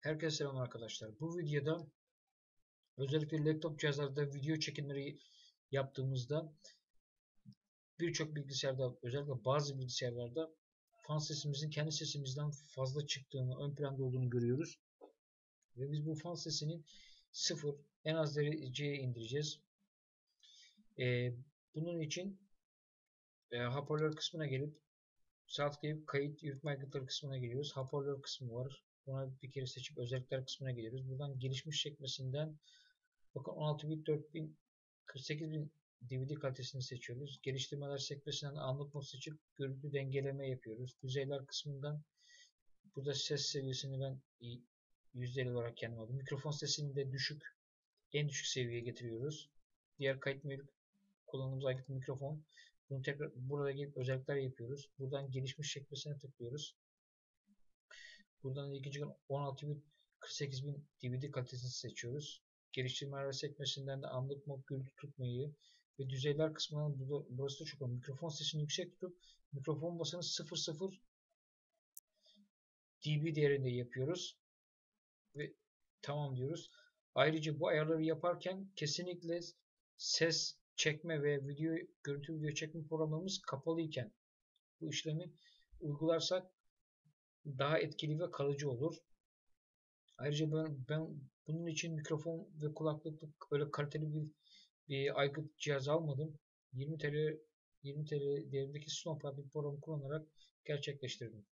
Herkese selam arkadaşlar. Bu videoda özellikle laptop cihazlarda video çekimleri yaptığımızda birçok bilgisayarda özellikle bazı bilgisayarlarda fan sesimizin kendi sesimizden fazla çıktığını, ön planda olduğunu görüyoruz. Ve biz bu fan sesinin sıfır en az dereceye indireceğiz. Ee, bunun için e, hoparlör kısmına gelip sağ tıklayıp kayıt yürütme aygıtları kısmına geliyoruz. Hoparlör kısmı var. Buna bir kere seçip özellikler kısmına geliyoruz. Buradan gelişmiş sekmesinden bakın 16 bit 4000 48000 DVD kalitesini seçiyoruz. Geliştirmeler sekmesinden anlık mod seçip görüntü dengeleme yapıyoruz. Düzeyler kısmından burada ses seviyesini ben %50 olarak kendim aldım. Mikrofon sesini de düşük en düşük seviyeye getiriyoruz. Diğer kayıt mevcut kullandığımız aygıt mikrofon. Bunu tekrar burada gelip özellikler yapıyoruz. Buradan gelişmiş sekmesine tıklıyoruz. Buradan ikinci gün 16 bit 48 bin DVD kalitesini seçiyoruz. Geliştirmeler sekmesinden de anlık mod gürültü tutmayı ve düzeyler burada, burası da çok önemli. Mikrofon sesini yüksek tutup mikrofon basını 00 dB değerinde yapıyoruz. Ve tamam diyoruz. Ayrıca bu ayarları yaparken kesinlikle ses çekme ve video görüntü video çekme programımız kapalı iken bu işlemi uygularsak daha etkili ve kalıcı olur. Ayrıca ben, ben bunun için mikrofon ve kulaklık böyle kaliteli bir, bir aygıt cihaz almadım. 20 TL 20 TL değerindeki Snowpad bir programı kullanarak gerçekleştirdim.